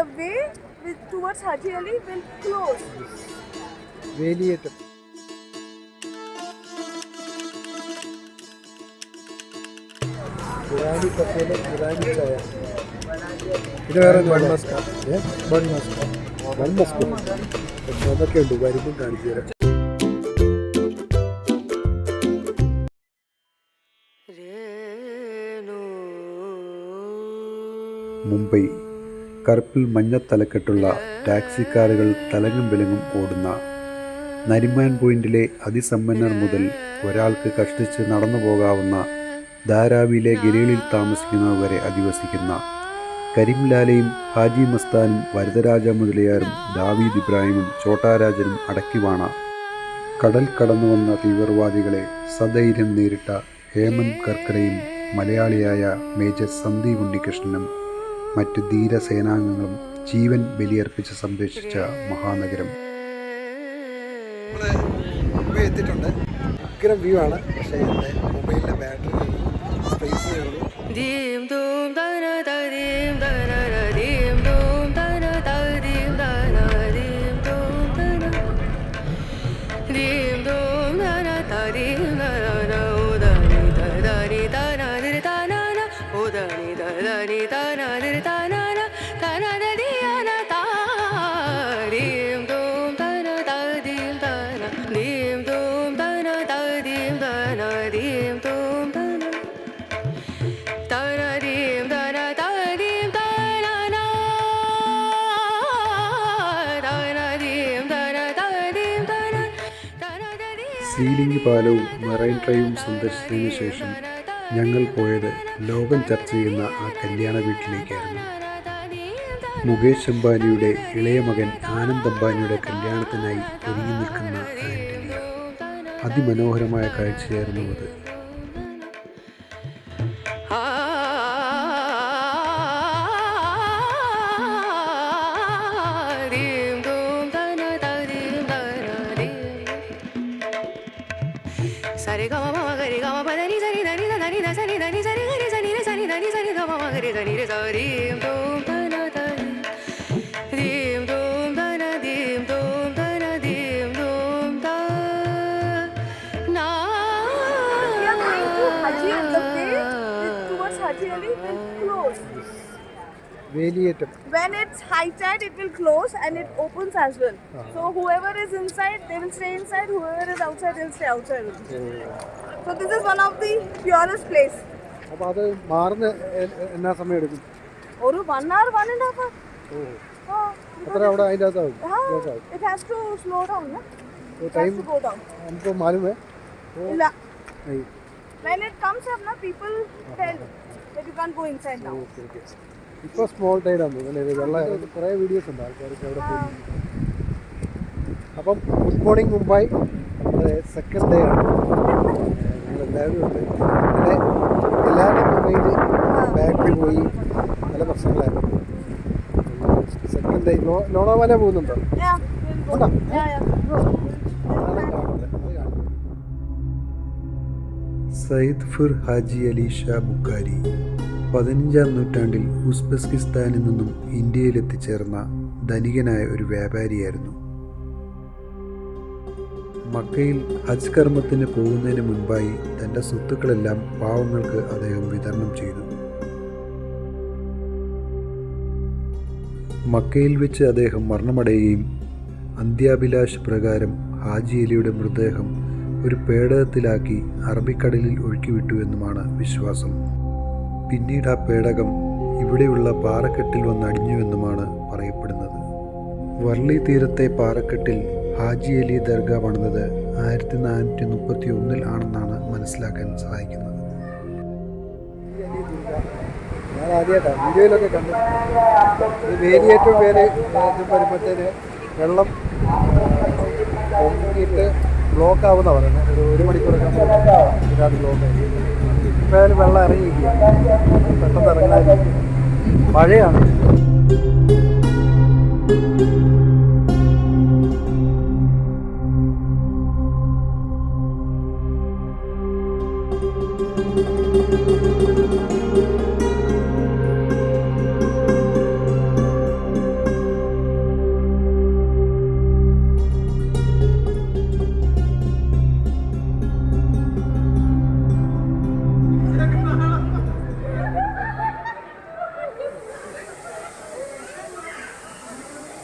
the way with, towards Haji Ali will close. വേലിയേറ്റം. ബിറാനി കപ്പയിലെ ബിറാനി ചായ. ഇത് വേറെ bun maska bun maska bun maska അതൊക്കെ ഉണ്ട്. വരുമ്പം കാണിച്ചു തരാം. മുംബൈ. കറുപ്പിൽ മഞ്ഞത്തലക്കെട്ടുള്ള ടാക്സിക്കാറുകൾ തലങ്ങും വിലങ്ങും ഓടുന്ന നരിമാൻ പോയിന്റിലെ അതിസമ്പന്നർ മുതൽ ഒരാൾക്ക് കഷ്ടിച്ച് നടന്നു പോകാവുന്ന ധാരാവിയിലെ ഗലികളിൽ താമസിക്കുന്നവരെ വരെ അധിവസിക്കുന്ന കരിംലാലയും ഹാജി മസ്താനും വരദരാജ മുതലിയാരും ദാവീദ് ഇബ്രാഹിമും ചോട്ടാരാജനും അടക്കിവാണ കടൽ കടന്നു വന്ന തീവ്രവാദികളെ സധൈര്യം നേരിട്ട ഹേമന്ത് കർക്കരയും മലയാളിയായ മേജർ സന്ദീപ് ഉണ്ണികൃഷ്ണനും മറ്റ് ധീരസേനാംഗങ്ങളും ജീവൻ ബലിയർപ്പിച്ച് സംരക്ഷിച്ച മഹാനഗരം. എത്തിയിട്ടുണ്ട്. ഉഗ്രം വ്യൂ ആണ്. പക്ഷേ എന്റെ മൊബൈലിലെ ബാറ്ററി സ്പേസ് സീലിംഗ് പാലവും മറൈൻ ഡ്രൈവും സന്ദർശിച്ചതിന് ശേഷം ഞങ്ങൾ പോയത് ലോകം ചർച്ച ചെയ്യുന്ന ആ കല്യാണ വീട്ടിലേക്കായിരുന്നു. മുകേഷ് അംബാനിയുടെ ഇളയ മകൻ ആനന്ദ് അംബാനിയുടെ കല്യാണത്തിനായി ഒരുങ്ങി നിൽക്കുന്ന അതിമനോഹരമായ കാഴ്ചയായിരുന്നു അത്. れがま വേലിയേറ്റം When it's high tide, it will close and it opens as well. So whoever is inside, they will stay inside. Whoever is outside, they'll stay outside. So this is one of the purest place. അപ്പോൾ അത് മാറുന്ന എന്നാ സമയം എടുക്കും one and a half hour. Oh Oh, അവിടെ അതിന്റെ അകത്താവും ah, it has to slow down. No? It time. നമുക്ക് മാലുമേ. ആയി When it comes up, na, people tell that you can't go inside now. okay okay ഇപ്പോൾ small ടൈഡാണ് ആണ്. അല്ലേ വെള്ളം കുറേ വീഡിയോസ് ഉണ്ട് ആൾക്കാർക്ക് അവിടെ പോയി അപ്പം ഗുഡ് മോർണിംഗ് മുംബൈ നമ്മുടെ സെക്കൻഡ് ഡേ ആണ്. ഞങ്ങളെല്ലാവരും ഉണ്ട്. പിന്നെ എല്ലാവരും മുംബൈയിൽ ബാക്കിൽ പോയി പല പ്രശ്നങ്ങളായിരുന്നു. സെക്കൻഡ് ഡേ ലോ ലോണാവാല പോകുന്നുണ്ടോ? കാണുന്നത് സയ്യിദ് ഫുർ ഹാജി അലി ഷാ ബുക്കാരി പതിനഞ്ചാം നൂറ്റാണ്ടിൽ ഉസ്ബെസ്കിസ്ഥാനിൽ നിന്നും ഇന്ത്യയിൽ എത്തിച്ചേർന്ന ധനികനായ ഒരു വ്യാപാരിയായിരുന്നു. മക്കയിൽ ഹജ്ജ് കർമ്മത്തിന് പോകുന്നതിന് മുൻപായി തന്റെ സ്വത്തുക്കളെല്ലാം പാവങ്ങൾക്ക് അദ്ദേഹം വിതരണം ചെയ്തു. മക്കയിൽ വെച്ച് അദ്ദേഹം മരണമടയുകയും അന്ത്യാഭിലാഷ് പ്രകാരം ഹാജി അലിയുടെ മൃതദേഹം ഒരു പേടകത്തിലാക്കി അറബിക്കടലിൽ ഒഴുക്കിവിട്ടു എന്നുമാണ് വിശ്വാസം. പിന്നീട് ആ പേടകം ഇവിടെയുള്ള പാറക്കെട്ടിൽ വന്നടിഞ്ഞുവെന്നുമാണ് പറയപ്പെടുന്നത്. വർളി തീരത്തെ പാറക്കെട്ടിൽ ഹാജി അലി ദർഗ പണിതത് ആയിരത്തി നാനൂറ്റി മുപ്പത്തി ഒന്നിൽ ആണെന്നാണ് മനസ്സിലാക്കാൻ സഹായിക്കുന്നത്. ഞാൻ ആദ്യമായിട്ടാണ് വെള്ളം പൊങ്ങിയിട്ട് ബ്ലോക്ക് ആവുന്ന പറയുന്നത് ഒരു ഒരു മണിക്കൂറൊക്കെ ഇതിനകത്ത് ഇപ്പം വെള്ളം ഇറങ്ങിയിരിക്കുക പെട്ടെന്ന് ഇറങ്ങുന്നതായിരിക്കും മഴയാണ്.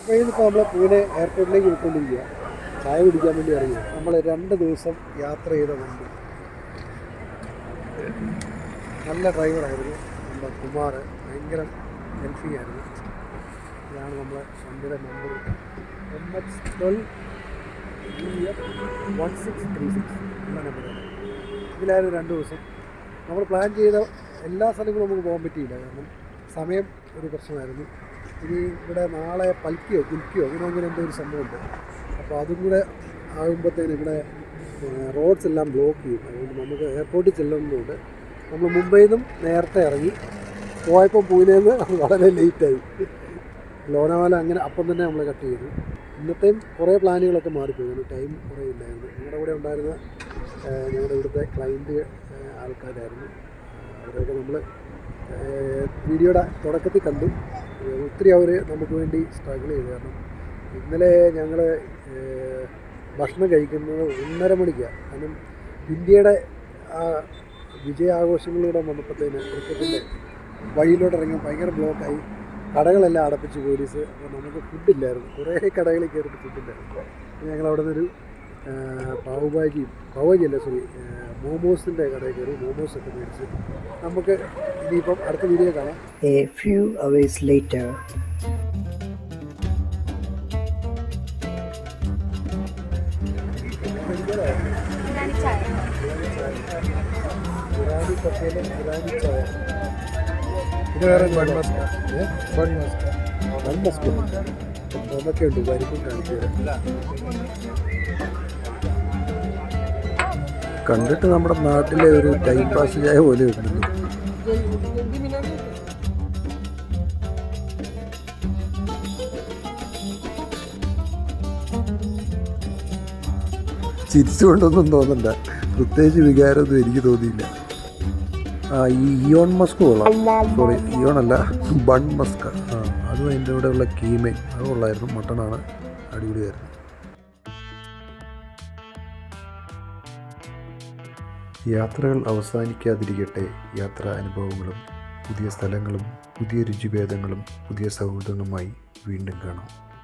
ഇപ്പോൾ നമ്മൾ പൂനെ എയർപോർട്ടിലേക്ക് പോയിക്കൊണ്ടിരിക്കുക ചായ കുടിക്കാൻ വേണ്ടി ഇറങ്ങി നമ്മൾ രണ്ട് ദിവസം യാത്ര ചെയ്ത വണ്ടി. നല്ല ഡ്രൈവറായിരുന്നു നമ്മുടെ കുമാർ ഭയങ്കര ഹെൽപ്പിംഗ് ആയിരുന്നു ഇതാണ് നമ്മുടെ വണ്ടിയുടെ number M H twelve one six three six എന്ന നമ്പറാണ് ഇതിലായിരുന്നു രണ്ട് ദിവസം. നമ്മൾ പ്ലാൻ ചെയ്ത എല്ലാ സ്ഥലങ്ങളും നമുക്ക് പോകാൻ പറ്റിയില്ല. കാരണം സമയം ഒരു പ്രശ്നമായിരുന്നു. ഇനി ഇവിടെ നാളെ പൽക്കിയോ കുൽക്കിയോ അങ്ങനെ അങ്ങനെ എന്തോ ഒരു സംഭവമുണ്ട്. അപ്പോൾ അതും കൂടെ ആകുമ്പോഴത്തേന് ഇവിടെ റോഡ്സ് എല്ലാം ബ്ലോക്ക് ചെയ്യും. അതുകൊണ്ട് നമുക്ക് എയർപോർട്ടിൽ ചെല്ലുന്നതുകൊണ്ട് നമ്മൾ മുംബൈയിൽ നിന്നും നേരത്തെ ഇറങ്ങി. പോയപ്പോൾ പൂനെന്ന് നിന്ന് വളരെ ലേറ്റായി. ലോനാവാല അങ്ങനെ അപ്പം തന്നെ നമ്മൾ കട്ട് ചെയ്തു. ഇന്നത്തെയും കുറേ പ്ലാനുകളൊക്കെ മാറിപ്പോയി. ടൈം കുറേ ഇല്ലായിരുന്നു. ഞങ്ങളുടെ കൂടെ ഉണ്ടായിരുന്ന ഞങ്ങളുടെ ഇവിടുത്തെ ക്ലയന്റ് ആൾക്കാരായിരുന്നു. അവരെയൊക്കെ നമ്മൾ വീഡിയോയുടെ തുടക്കത്തിൽ കണ്ടു. ഒത്തിരി അവർ നമുക്ക് വേണ്ടി സ്ട്രഗിൾ ചെയ്തു. കാരണം ഇന്നലെ ഞങ്ങൾ ഭക്ഷണം കഴിക്കുന്നത് ഒന്നര മണിക്കാണ് കാരണം ഇന്ത്യയുടെ ആ വിജയാഘോഷങ്ങളിലൂടെ വന്നപ്പോഴത്തേന് ക്രിക്കറ്റിന്റെ വഴിയിലോട്ട് ഇറങ്ങി ഭയങ്കര ബ്ലോക്കായി കടകളെല്ലാം അടപ്പിച്ച് പോലീസ്. അപ്പോൾ നമുക്ക് ഫുഡില്ലായിരുന്നു കുറേ കടകളിൽ കയറിയിട്ട് ഫുഡില്ലായിരുന്നു ഞങ്ങൾ അവിടെ നിന്നൊരു പാവുഭാജിയും പാവുഭാജി അല്ല സോറി മോമോസിന്റെ കടയിൽ കയറി മോമോസ് ഒക്കെ മേടിച്ച് നമുക്ക് ഇനിയിപ്പം അടുത്ത വീഡിയോ കാണാം എ ഫ്യൂ hours ലേറ്റർ ഇത് വേറെ bun maska bun maska bun maska അതൊക്കെ ഉണ്ട് വരിക്കും കാണിച്ചു തരാം കണ്ടിട്ട് നമ്മുടെ നാട്ടിലെ ഒരു ടൈം പാസ് ചായ പോലെ ഉണ്ട്. ചിരിച്ചുകൊണ്ടൊന്നും തോന്നണ്ട. പ്രത്യേകിച്ച് വികാരമൊന്നും എനിക്ക് തോന്നിയില്ല. ആ ഈ ഇയോൺ മസ്ക് കൊള്ളാം. സോറി ഇയോൺ അല്ല ബൺ മസ്ക് ആ അതും അതിന്റെ കൂടെ ഉള്ള കീമയും അത് കൊള്ളായിരുന്നു. മട്ടണാണ് അടിപൊളിയായിരുന്നു. യാത്രകൾ അവസാനിക്കാതിരിക്കട്ടെ. യാത്രാ അനുഭവങ്ങളും പുതിയ സ്ഥലങ്ങളും പുതിയ രുചിഭേദങ്ങളും പുതിയ സൗഹൃദങ്ങളുമായി വീണ്ടും കാണാം.